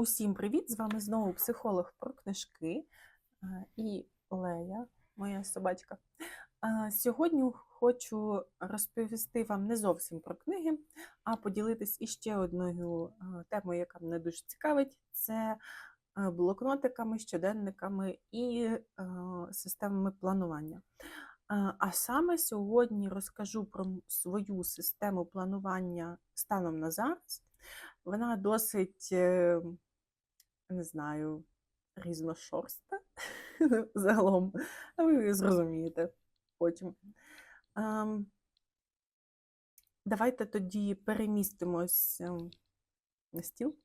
Усім привіт! З вами знову психолог про книжки і Лея, моя собачка. Сьогодні хочу розповісти вам не зовсім про книги, а поділитись іще одною темою, яка мене дуже цікавить: це блокнотиками, щоденниками і системами планування. А саме сьогодні розкажу про свою систему планування станом на зараз. Вона досить, е, не знаю, різношорста загалом. а Ви зрозумієте потім. Ем, Давайте тоді перемістимось ем, на стіл,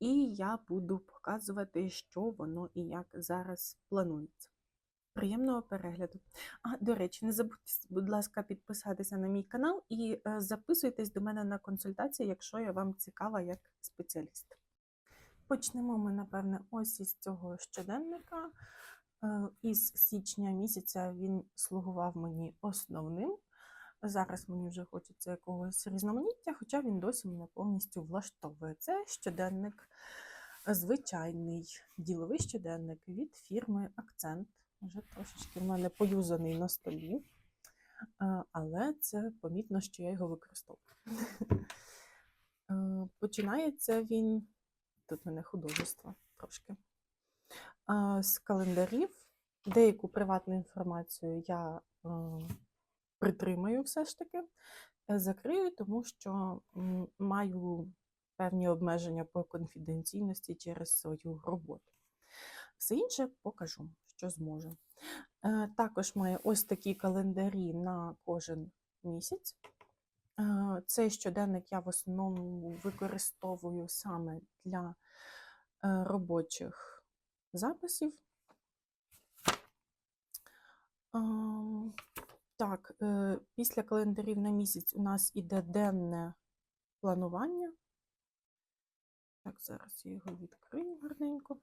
і я буду показувати, що воно і як зараз планується. Приємного перегляду. А, до речі, не забудьте, будь ласка, підписатися на мій канал і е, записуйтесь до мене на консультації, якщо я вам цікава як спеціаліст. Почнемо ми, напевне, ось із цього щоденника. Е, Із січня місяця він слугував мені основним. Зараз мені вже хочеться якогось різноманіття, хоча він досі мене повністю влаштовує. Це щоденник, звичайний діловий щоденник від фірми Акцент. Вже трошечки в мене поюзаний на столі, е, але це помітно, що я його використовую. Е, Починається він, тут в мене художество трошки, з календарів. Деяку приватну інформацію я е, притримаю все ж таки, е, закрию, тому що маю певні обмеження по конфіденційності через свою роботу. Все інше покажу, що зможу. Е, Також маю ось такі календарі на кожен місяць. Е, Цей щоденник я в основному використовую саме для е, робочих записів. Так, е, після календарів на місяць у нас іде денне планування. Так, зараз я його відкрию гарненько.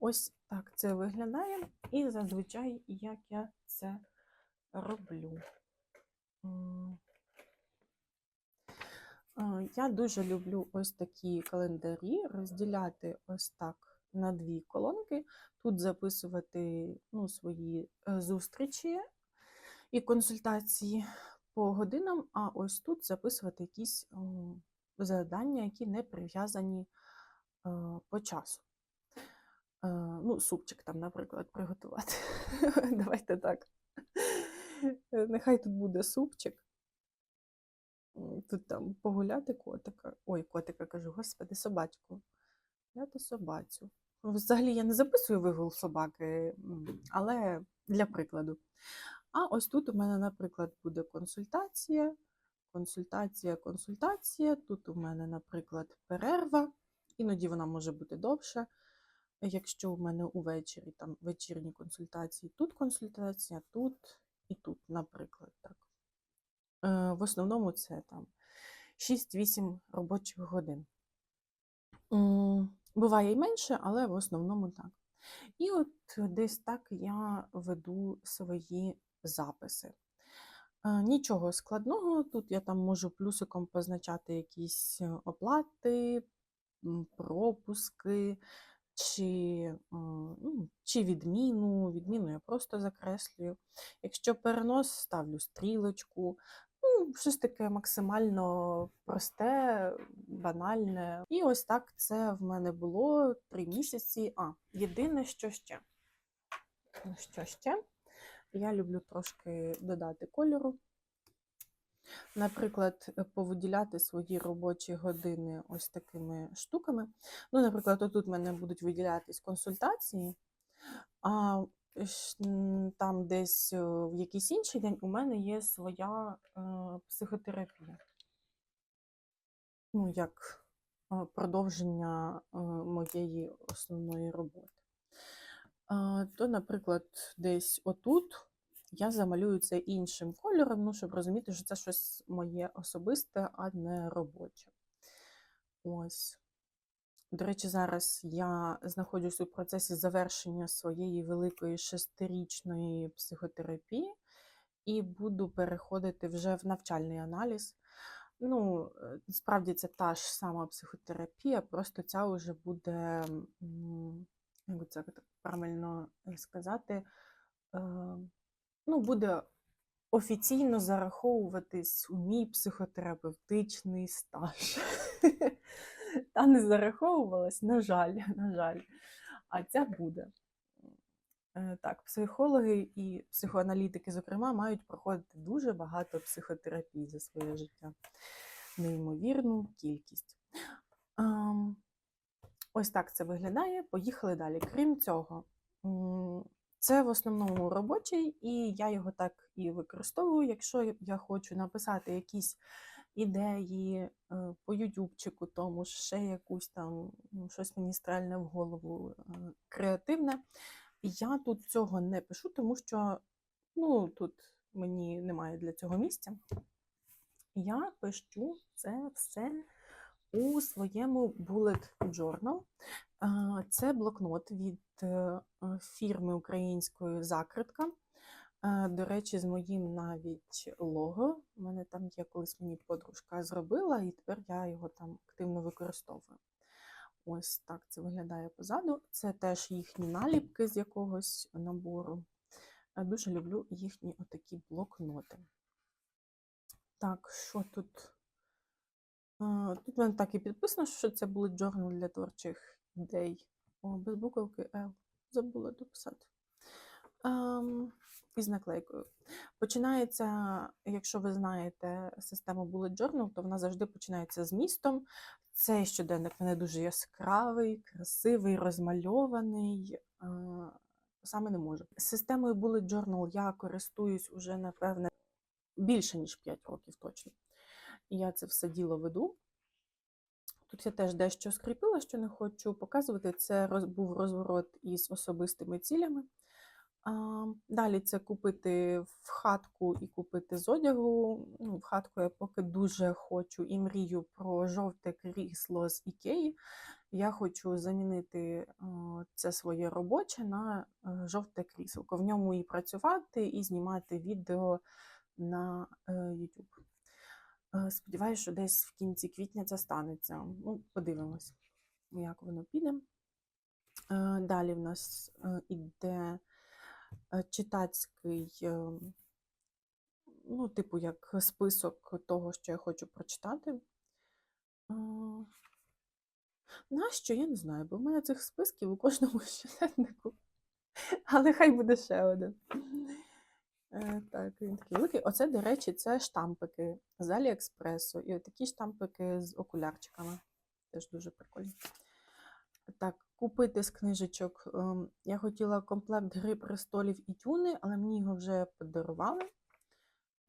Ось так це виглядає. І зазвичай як я це роблю. Я дуже люблю ось такі календарі розділяти ось так на дві колонки. Тут записувати ну, свої е, зустрічі і консультації по годинам, а ось тут записувати якісь завдання, які не прив'язані е, по часу. Е, Ну, супчик там, наприклад, приготувати. Давайте так. Нехай тут буде супчик. Тут там погуляти котика. Ой, котика кажу, господи, собачку. Гуляти собацю. Взагалі я не записую вигул собаки, але для прикладу. А ось тут у мене, наприклад, буде консультація, консультація, консультація. Тут у мене, наприклад, перерва. Іноді вона може бути довша. Якщо у мене увечері там вечірні консультації, тут консультація, тут і тут, наприклад. так. Е, В основному це там 6-8 робочих годин. Буває і менше, але в основному так. І от десь так я веду свої записи. Е, Нічого складного, тут я там можу плюсиком позначати якісь оплати, пропуски, чи, ну, чи відміну. Відміну я просто закреслюю. Якщо перенос, ставлю стрілочку. Ну, щось таке максимально просте, банальне. І ось так це в мене було три місяці. А, єдине, що ще. Ну, Що ще? Я люблю трошки додати кольору. Наприклад, повиділяти свої робочі години ось такими штуками. Ну, наприклад, отут в мене будуть виділятись консультації, а там десь е, в якийсь інший день у мене є своя е, психотерапія. Ну, як е, продовження моєї основної роботи. То, наприклад, десь отут я замалюю це іншим кольором, ну, щоб розуміти, що це щось моє особисте, а не робоче. Ось. До речі, зараз я знаходжусь у процесі завершення своєї великої шестирічної психотерапії і буду переходити вже в навчальний аналіз. Ну, е, справді це та ж сама психотерапія, просто ця вже буде, як це правильно е, сказати, е, ну, буде офіційно зараховуватись у мій психотерапевтичний стаж. Та не зараховувалась, на жаль, на жаль. А ця буде. Е, Так, психологи і психоаналітики, зокрема, мають проходити дуже багато психотерапій за своє життя. Неймовірну кількість. Ось так це виглядає. Поїхали далі. Крім цього, це в основному робочий, і я його так і використовую. Якщо я хочу написати якісь ідеї е, по ютубчику, тому ще якусь там ну, щось мені стрельне в голову е, креативне. Я тут цього не пишу, тому що ну, тут мені немає для цього місця. Я пишу це все у своєму bullet journal. Це блокнот від е, фірми української закритка. До речі, з моїм навіть лого. У мене там є колись мені подружка зробила, і тепер я його там активно використовую. Ось так це виглядає позаду. Це теж їхні наліпки з якогось набору. Е, Дуже люблю їхні отакі блокноти. Так, що тут? Тут в мене так і підписано, що це були journal для творчих ідей. О, без буковки L. Забула дописати. Ем, і наклейкою. Починається, якщо ви знаєте систему Bullet Journal, то вона завжди починається з містом. Цей щоденник мене дуже яскравий, красивий, розмальований. Саме не можу. Системою Bullet Journal я користуюсь уже, напевне, більше, ніж 5 років точно. І я це все діло веду. Тут я теж дещо скріпила, що не хочу показувати. Це був розворот із особистими цілями. Далі це купити в хатку і купити з одягу. Ну, в хатку я поки дуже хочу і мрію про жовте крісло з Ікеї. Я хочу замінити це своє робоче на жовте кріселко. В ньому і працювати, і знімати відео на е, YouTube. Е, Сподіваюсь, що десь в кінці квітня це станеться. Ну, подивимось, як воно піде. Е, Далі в нас е, іде е, читацький, е, ну, типу, як список того, що я хочу прочитати. Е, Нащо? Я не знаю, бо в мене цих списків у кожному щоденнику. Але хай буде ще один. Е, Так, він такий великий. Оце, до речі, це штампики з Аліекспресу. І такі штампики з окулярчиками. Теж дуже прикольні. Так, купити з книжечок. ем, Я хотіла комплект Гри престолів і тюни, але мені його вже подарували.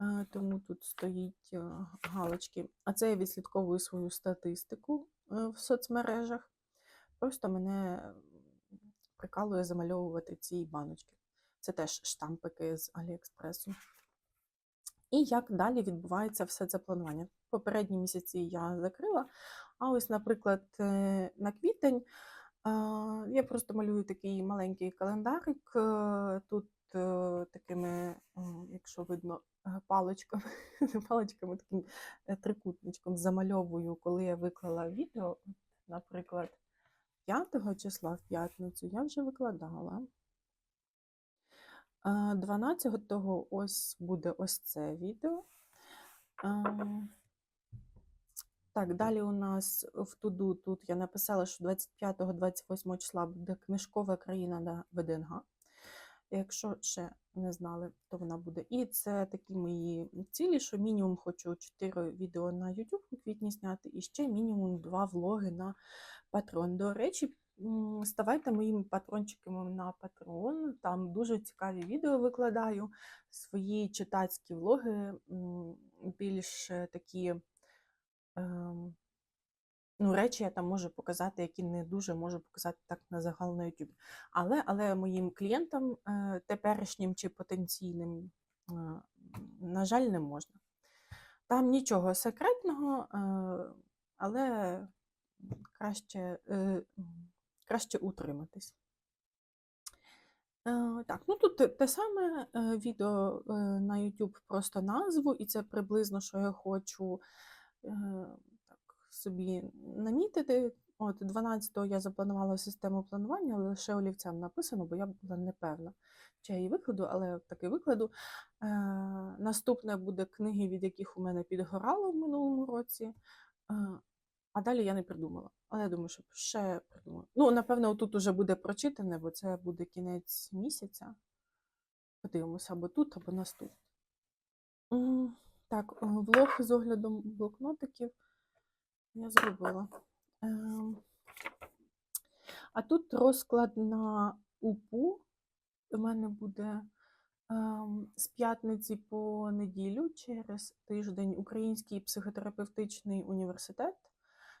Е, Тому тут стоїть е, галочки. А це я відслідковую свою статистику е, в соцмережах. Просто мене прикалує замальовувати ці баночки. Це теж штампики з Аліекспресу. І як далі відбувається все це планування? Попередні місяці я закрила, а ось, наприклад, на квітень я просто малюю такий маленький календарик. е, Тут е, такими, якщо видно, е, паличками, паличками, таким трикутничком замальовую, коли я виклала відео. Наприклад, 5 числа в п'ятницю я вже викладала. Е, 12-го ось буде ось це відео. Так, далі у нас в туду тут я написала, що 25-28 числа буде книжкова країна на ВДНГ. Якщо ще не знали, то вона буде. І це такі мої цілі, що мінімум хочу 4 відео на YouTube у квітні зняти, і ще мінімум 2 влоги на Patreon. До речі, ставайте моїми патрончиками на Patreon. Там дуже цікаві відео викладаю. Свої читацькі влоги, більш такі. Ну, речі я там можу показати, які не дуже можу показати так на загал на YouTube. Але, але моїм клієнтам, е, теперішнім чи потенційним, е, на жаль, не можна. Там нічого секретного, е, але краще, краще утриматись. Так, ну тут те- саме відео на YouTube, просто назву, і це приблизно, що я хочу. Е, так, собі намітити. От 12-го я запланувала систему планування, але лише олівцем написано, бо я була непевна, чи я її викладу, але таки викладу. Е, наступне буде книги, від яких у мене підгорало в минулому році. Е, а далі я не придумала. Але я думаю, що ще придумаю. Ну, напевно, тут уже буде прочитане, бо це буде кінець місяця. Подивимося або тут, або наступний. Так, е, влог з оглядом блокнотиків я зробила. Ем, А тут розклад на УПУ. У мене буде ем, з п'ятниці по неділю через тиждень Український психотерапевтичний університет.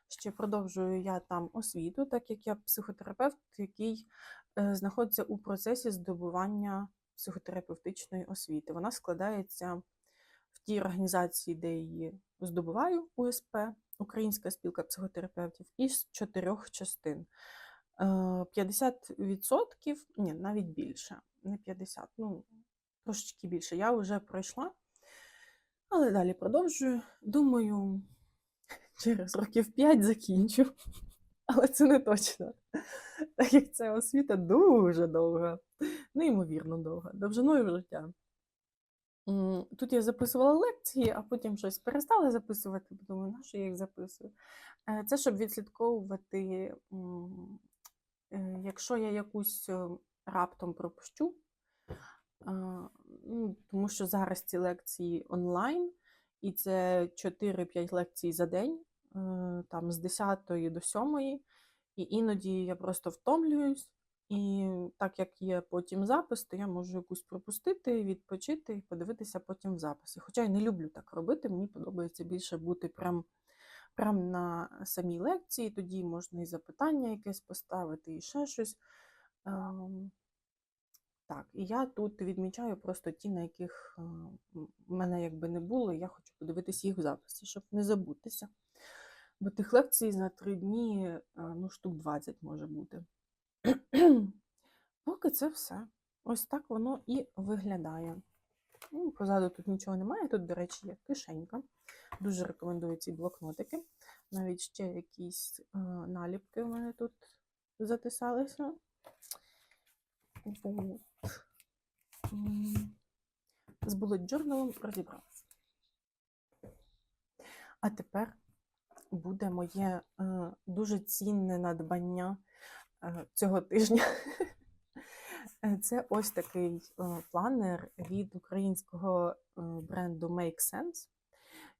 Ще продовжую я там освіту, так як я психотерапевт, який е, знаходиться у процесі здобування психотерапевтичної освіти. Вона складається в тій організації, де її здобуваю УСП, Українська спілка психотерапевтів, із чотирьох частин. Е, 50%, ні, навіть більше, не 50, ну трошечки більше. Я вже пройшла, але далі продовжую. Думаю, через років 5 закінчу. Але це не точно. Так як ця освіта дуже довга, неймовірно довга, довжиною життя. Тут я записувала лекції, а потім щось перестала записувати, бо думаю, на що я їх записую? Е, Це щоб відслідковувати, е, якщо я якусь е, раптом пропущу, ну, тому що зараз ці лекції онлайн, і це 4-5 лекцій за день, там з 10 до 7, і іноді я просто втомлююсь. І так як є потім запис, то я можу якусь пропустити, відпочити і подивитися потім в записі. Хоча я не люблю так робити, мені подобається більше бути прям, прям на самій лекції, тоді можна і запитання якесь поставити, і ще щось. Ем, Так, і я тут відмічаю просто ті, на яких е, м- мене якби не було, і я хочу подивитися їх в записі, щоб не забутися. Бо тих лекцій за три дні, е, ну, штук 20 може бути. Поки це все. Ось так воно і виглядає. Ну, позаду тут нічого немає. Тут, до речі, є кишенька. Дуже рекомендую ці блокнотики. Навіть ще якісь е, наліпки у мене тут затисалися. З bullet journal розібралася. А тепер буде моє е, дуже цінне надбання цього тижня. Е, Це ось такий е, планер від українського е, бренду Make Sense.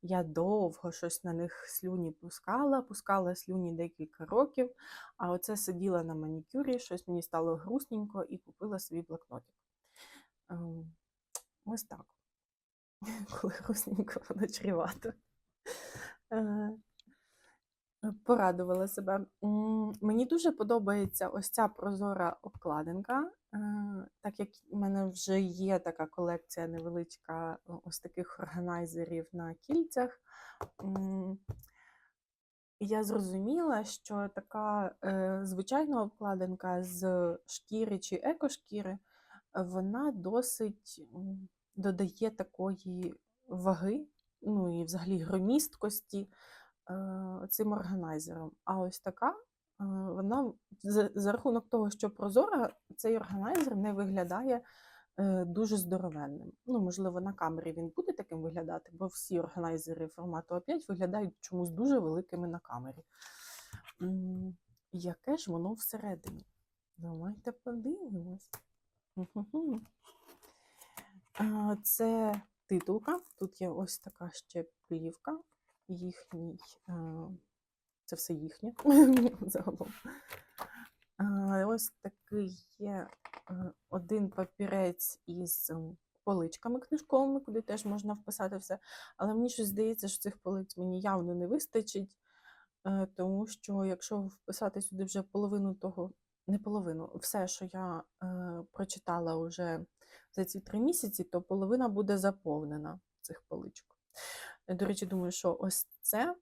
Я довго щось на них слюні пускала, пускала слюні декілька років, а оце сиділа на манікюрі, щось мені стало грустненько і купила свій блокнотик. Ось так. Коли грустненько, воно чрівато. Порадувала себе. Мені дуже подобається ось ця прозора обкладинка, е, так як в мене вже є така колекція невеличка ось таких органайзерів на кільцях. Я зрозуміла, що така е, звичайна обкладинка з шкіри чи екошкіри, вона досить додає такої ваги, ну і взагалі громісткості цим органайзером. А ось така, е, вона за, за рахунок того, що прозора, цей органайзер не виглядає е, дуже здоровенним. Ну, можливо, на камері він буде таким виглядати, бо всі органайзери формату А5 виглядають чомусь дуже великими на камері. Яке ж воно всередині? Давайте подивимось. Це титулка. Тут є ось така ще плівка. Їхній, це все їхнє загалом. Ось такий є е, один папірець із поличками книжковими, куди теж можна вписати все. Але мені щось здається, що цих полиць мені явно не вистачить, е, тому що якщо вписати сюди вже половину того, не половину, все, що я е, прочитала вже за ці три місяці, то половина буде заповнена цих поличок. До речі, думаю, що ось це.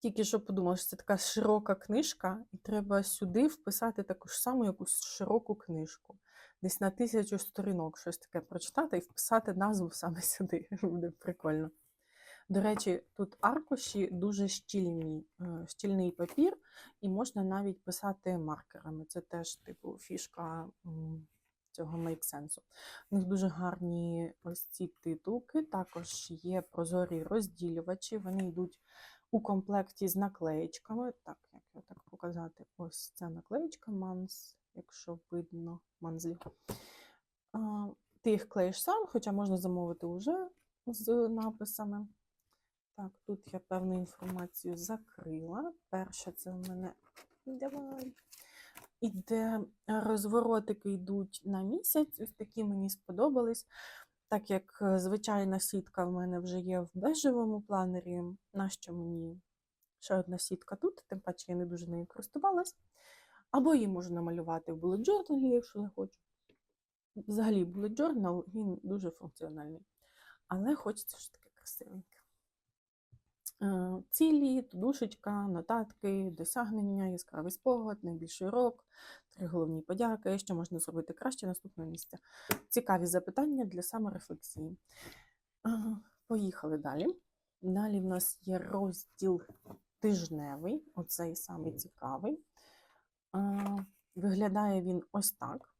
Тільки що подумала, що це така широка книжка, і треба сюди вписати таку ж саму якусь широку книжку. Десь на тисячу сторінок щось таке прочитати і вписати назву саме сюди. Буде прикольно. До речі, тут аркуші дуже щільні, е, щільний папір, і можна навіть писати маркерами. Це теж типу фішка цього Sense. У них дуже гарні ось ці титулки. Також є прозорі розділювачі. Вони йдуть у комплекті з наклеєчками. Так, як його так показати? Ось ця наклеєчка Манс, якщо видно, манзлі. Ти їх клеїш сам, хоча можна замовити вже з написами. Так, тут я певну інформацію закрила. Перше, це в мене давай. Іде розворотики йдуть на місяць. Ось такі мені сподобались. Так як е, звичайна сітка в мене вже є в бежевому планері, нащо мені ще одна сітка тут, тим паче я не дуже нею користувалась. Або її можу намалювати в bullet journal, якщо захочу. Взагалі, bullet journal, він дуже функціональний. Але хочеться ж таке красивеньке. Е, Цілі, душечка, нотатки, досягнення, яскравий спогад, найбільший урок, три головні подяки, що можна зробити краще наступного місця. Цікаві запитання для саморефлексії. Поїхали далі. Далі в нас є розділ тижневий, оцей самий цікавий. Е, Виглядає він ось так.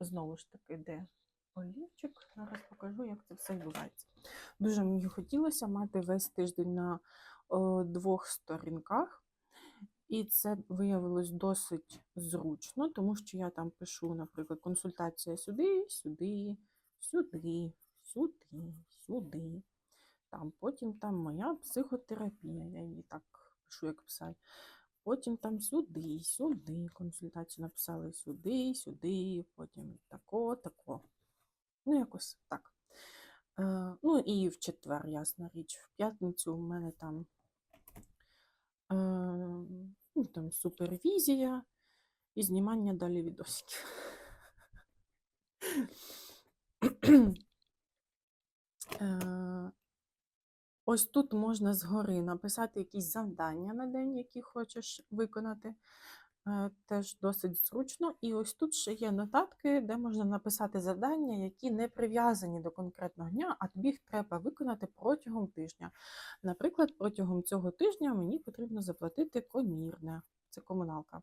Знову ж таки, де олівчик. Зараз покажу, як це все відбувається. Дуже мені хотілося мати весь тиждень на о, двох сторінках, і це виявилось досить зручно, тому що я там пишу, наприклад, консультація сюди, сюди, сюди, сюди, сюди. Там, потім там моя психотерапія, я її так пишу, як писати. Потім там сюди, сюди, консультацію написали сюди, сюди, потім тако, тако. Ну, якось так. Е, ну і в четвер, ясна річ, в п'ятницю у мене там, е, ну, там супервізія і знімання далі відосиків. Е, Ось тут можна згори написати якісь завдання на день, які хочеш виконати. Е, Теж досить зручно. І ось тут ще є нотатки, де можна написати завдання, які не прив'язані до конкретного дня, а тобі їх треба виконати протягом тижня. Наприклад, протягом цього тижня мені потрібно заплатити комірне, це комуналка.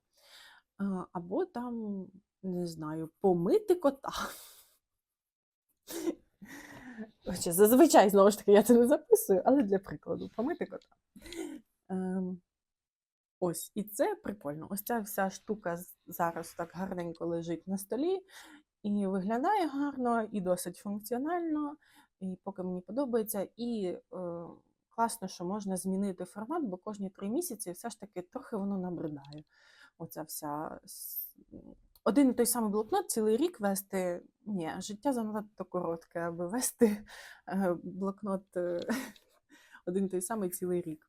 Е, Або там, не знаю, помити кота. Зазвичай, знову ж таки, я це не записую, але для прикладу, помити кота. Ось, і це прикольно. Ось ця вся штука зараз так гарненько лежить на столі і виглядає гарно, і досить функціонально, і поки мені подобається. І е, класно, що можна змінити формат, бо кожні три місяці все ж таки трохи воно набридає. Оця вся один і той самий блокнот цілий рік вести. Ні, життя занадто коротке, аби вести е, блокнот е, один і той самий цілий рік.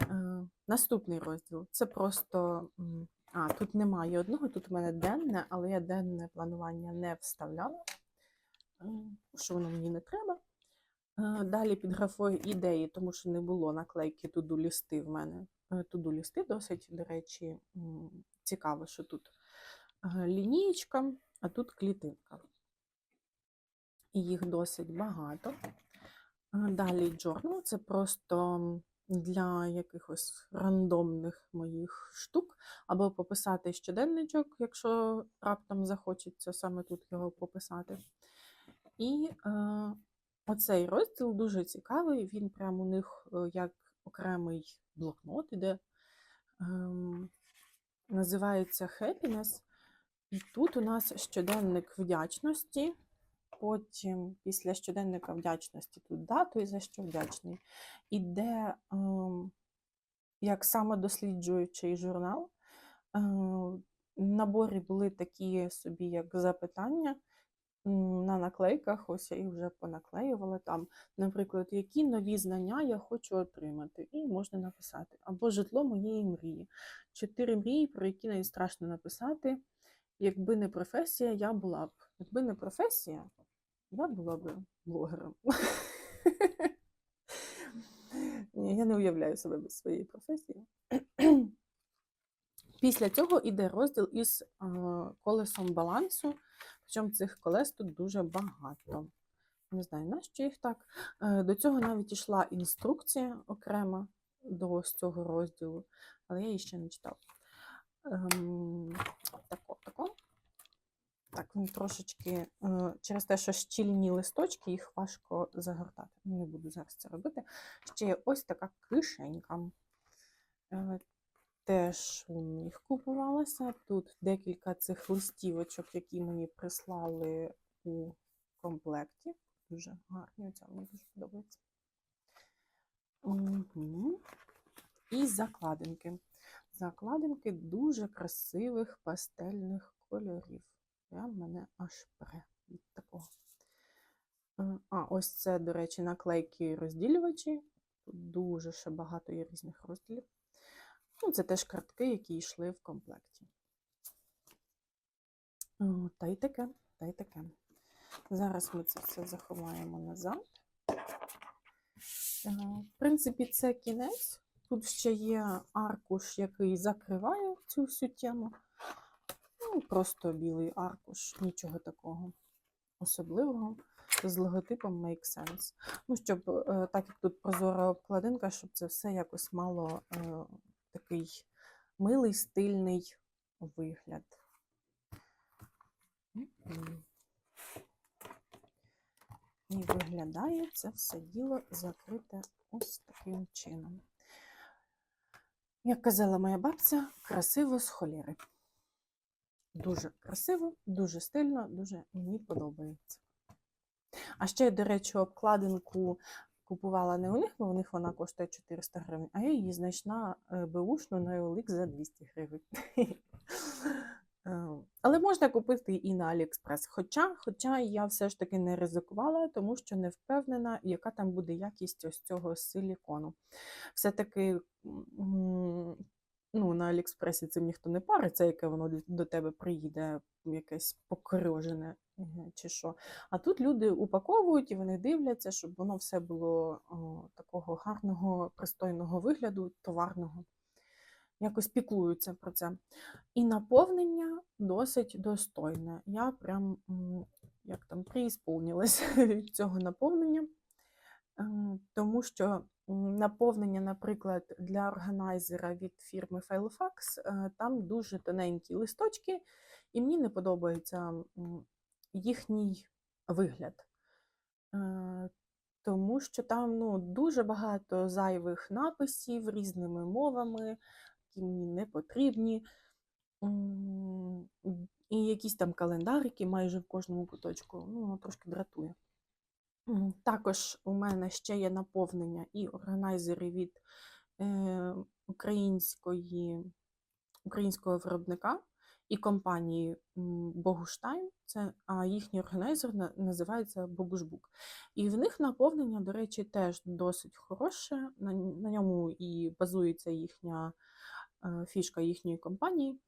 Е, Наступний розділ це просто. А, тут немає одного, тут у мене денне, але я денне планування не вставляла, е, що воно мені не треба. Е, Далі під графою ідеї, тому що не було наклейки туду лісти в мене. Туду лісти досить, до речі, цікаво, що тут лінієчка, а тут клітинка. І їх досить багато. Далі journal це просто для якихось рандомних моїх штук, або пописати щоденничок, якщо раптом захочеться саме тут його пописати. І е, оцей розділ дуже цікавий, він прямо у них е, як окремий блокнот іде. Ем, називається Happiness. І тут у нас щоденник вдячності. Потім, після щоденника вдячності, тут дату і за що вдячний. Іде ем, як самодосліджуючий журнал. Е, в наборі були такі собі, як запитання на наклейках. Ось я їх вже понаклеювала там. Наприклад, які нові знання я хочу отримати, і можна написати. Або житло моєї мрії. Чотири мрії, про які навіть страшно написати. Якби не професія, я була б. Якби не професія, я була б блогером. Ні, я не уявляю себе без своєї професії. Після цього йде розділ із колесом балансу, причому цих колес тут дуже багато. Не знаю, нащо їх так. Е, До цього навіть йшла інструкція окрема до цього розділу, але я її ще не читала. Ем, тако, тако. Так, він трошечки е, через те, що щільні листочки, їх важко загортати. Не буду зараз це робити. Ще є ось така кишенька. Е, Теж у них купувалася. Тут декілька цих листівочок, які мені прислали у комплекті. Дуже гарні, оця мені дуже подобається. Угу. І закладинки. Закладинки дуже красивих пастельних кольорів. Прям мене аж пре від такого. Е, А, ось це, до речі, наклейки і розділювачі. Тут дуже ще багато є різних розділів. Ну, це теж картки, які йшли в комплекті. Та й таке, та й таке. Зараз ми це все заховаємо назад. Е, В принципі, це кінець. Тут ще є аркуш, який закриває цю всю тему. Ну, просто білий аркуш, нічого такого особливого. З логотипом Make Sense. Ну, щоб, е, так як тут прозора обкладинка, щоб це все якось мало е, такий милий, стильний вигляд. І виглядає це все діло закрите ось таким чином. Як казала моя бабця, красиво з холєри. Дуже красиво, дуже стильно, дуже мені подобається. А ще, до речі, обкладинку купувала не у них, бо у них вона коштує 400 гривень, а я її знайшла е, беушну на OLX за 200 гривень. Е, Але можна купити і на AliExpress. Хоча, хоча я все ж таки не ризикувала, тому що не впевнена, яка там буде якість ось цього силікону. Все-таки ну, на Аліекспресі цим ніхто не париться, яке воно до- тебе приїде, якесь покорежене е, чи що. А тут люди упаковують і вони дивляться, щоб воно все було о, такого гарного, пристойного вигляду, товарного. Якось піклуються про це. І наповнення досить достойне. Я прям як там приісполнилась від цього наповнення. Е, Тому що наповнення, наприклад, для органайзера від фірми Filofax, е, там дуже тоненькі листочки, і мені не подобається їхній вигляд. Е, Тому що там ну, дуже багато зайвих написів різними мовами, які мені не потрібні. І якісь там календарики майже в кожному куточку. Ну, воно трошки дратує. Також у мене ще є наповнення і органайзери від е, української, українського виробника і компанії Богуштайн. Це, а їхній органайзер на- називається Богушбук. І в них наповнення, до речі, теж досить хороше. На, на ньому і базується їхня е, фішка їхньої компанії.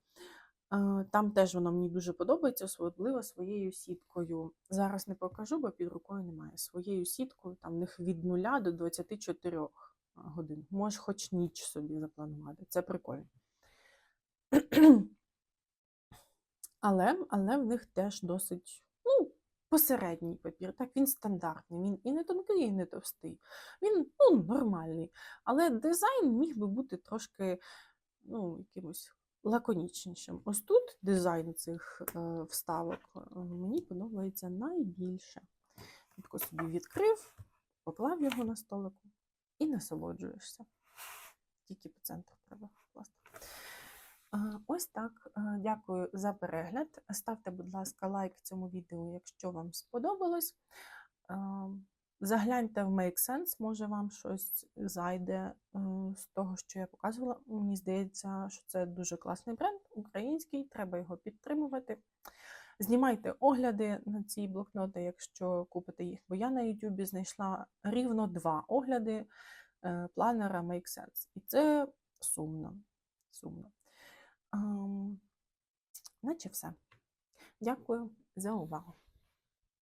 Е, Там теж воно мені дуже подобається, особливо своєю сіткою. Зараз не покажу, бо під рукою немає. Своєю сіткою там в них від 0 до 24 годин. Можеш хоч ніч собі запланувати. Це прикольно. Але, але в них теж досить ну, посередній папір. Так, він стандартний, він і не тонкий, і не товстий. Він ну, нормальний. Але дизайн міг би бути трошки ну, якимось лаконічнішим. Ось тут дизайн цих е, вставок е, мені подобається найбільше. Тако собі відкрив, поклав його на столику і насолоджуєшся. Тільки по центру треба класти. Е, Ось так. Дякую за перегляд. Ставте, будь ласка, лайк цьому відео, якщо вам сподобалось. Загляньте в Make Sense, може вам щось зайде е, з того, що я показувала. Мені здається, що це дуже класний бренд, український, треба його підтримувати. Знімайте огляди на ці блокноти, якщо купите їх, бо я на YouTube знайшла рівно два огляди е, планера Make Sense. І це сумно. сумно. Ем, наче все. Дякую за увагу.